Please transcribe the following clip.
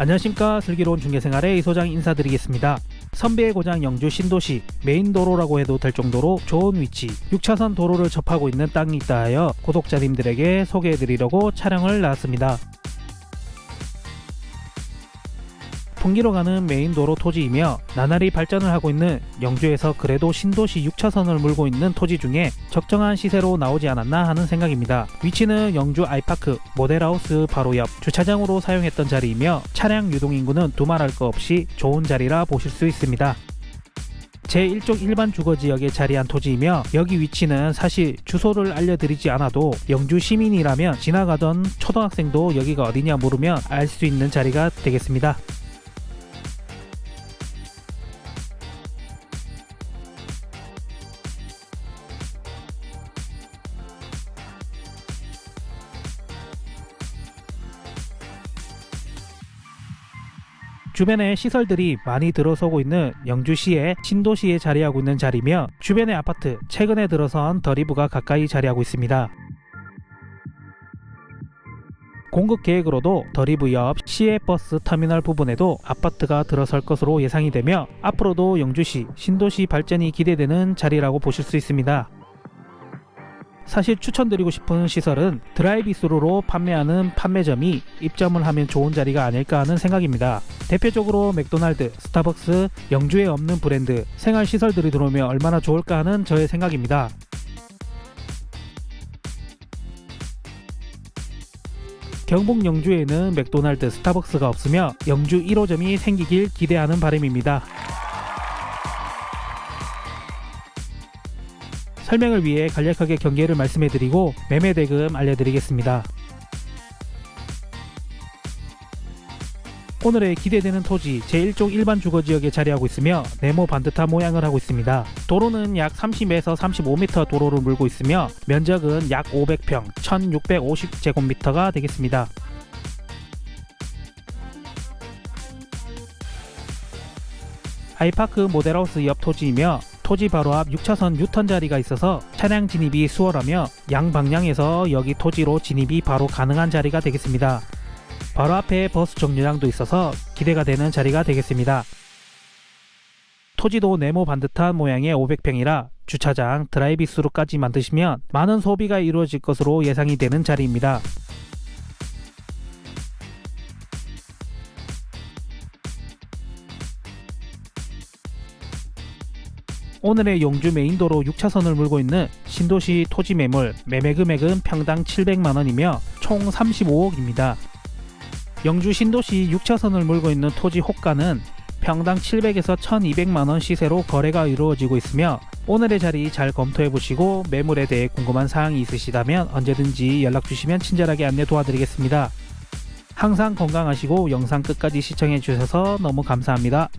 안녕하십니까 슬기로운 중개생활의 이 소장 인사드리겠습니다. 선비의 고장 영주 신도시 메인 도로라고 해도 될 정도로 좋은 위치 6차선 도로를 접하고 있는 땅이 있다 하여 구독자님들에게 소개해드리려고 촬영을 나왔습니다. 풍기로 가는 메인 도로 토지이며 나날이 발전을 하고 있는 영주에서 그래도 신도시 6차선을 물고 있는 토지 중에 적정한 시세로 나오지 않았나 하는 생각입니다. 위치는 영주 아이파크 모델하우스 바로 옆 주차장으로 사용했던 자리이며 차량 유동 인구는 두말할 거 없이 좋은 자리라 보실 수 있습니다. 제1쪽 일반 주거지역에 자리한 토지이며 여기 위치는 사실 주소를 알려드리지 않아도 영주 시민이라면 지나가던 초등학생도 여기가 어디냐 물으면 알 수 있는 자리가 되겠습니다. 주변에 시설들이 많이 들어서고 있는 영주시의 신도시에 자리하고 있는 자리며 주변의 아파트 최근에 들어선 더리브가 가까이 자리하고 있습니다. 공급 계획으로도 더리브 옆 시외 버스 터미널 부분에도 아파트가 들어설 것으로 예상이 되며 앞으로도 영주시 신도시 발전이 기대되는 자리라고 보실 수 있습니다. 사실 추천드리고 싶은 시설은 드라이비스루로 판매하는 판매점이 입점을 하면 좋은 자리가 아닐까 하는 생각입니다. 대표적으로 맥도날드, 스타벅스, 영주에 없는 브랜드, 생활 시설들이 들어오면 얼마나 좋을까 하는 저의 생각입니다. 경북 영주에는 맥도날드, 스타벅스가 없으며 영주 1호점이 생기길 기대하는 바람입니다. 설명을 위해 간략하게 경계를 말씀해드리고 매매 대금 알려드리겠습니다. 오늘의 기대되는 토지 제1쪽 일반 주거지역에 자리하고 있으며 네모 반듯한 모양을 하고 있습니다. 도로는 약 30에서 35m 도로를 물고 있으며 면적은 약 500평 1650제곱미터가 되겠습니다. 아이파크 모델하우스 옆 토지이며 토지 바로 앞 6차선 유턴 자리가 있어서 차량 진입이 수월하며 양방향에서 여기 토지로 진입이 바로 가능한 자리가 되겠습니다. 바로 앞에 버스 정류장도 있어서 기대가 되는 자리가 되겠습니다. 토지도 네모 반듯한 모양의 500평이라 주차장, 드라이비스루까지 만드시면 많은 소비가 이루어질 것으로 예상이 되는 자리입니다. 오늘의 용주 메인도로 6차선을 물고 있는 신도시 토지 매물 매매 금액은 평당 700만원이며 총 35억입니다. 영주 신도시 6차선을 물고 있는 토지 호가는 평당 700에서 1200만원 시세로 거래가 이루어지고 있으며 오늘의 자리 잘 검토해 보시고 매물에 대해 궁금한 사항이 있으시다면 언제든지 연락 주시면 친절하게 안내 도와드리겠습니다. 항상 건강하시고 영상 끝까지 시청해 주셔서 너무 감사합니다.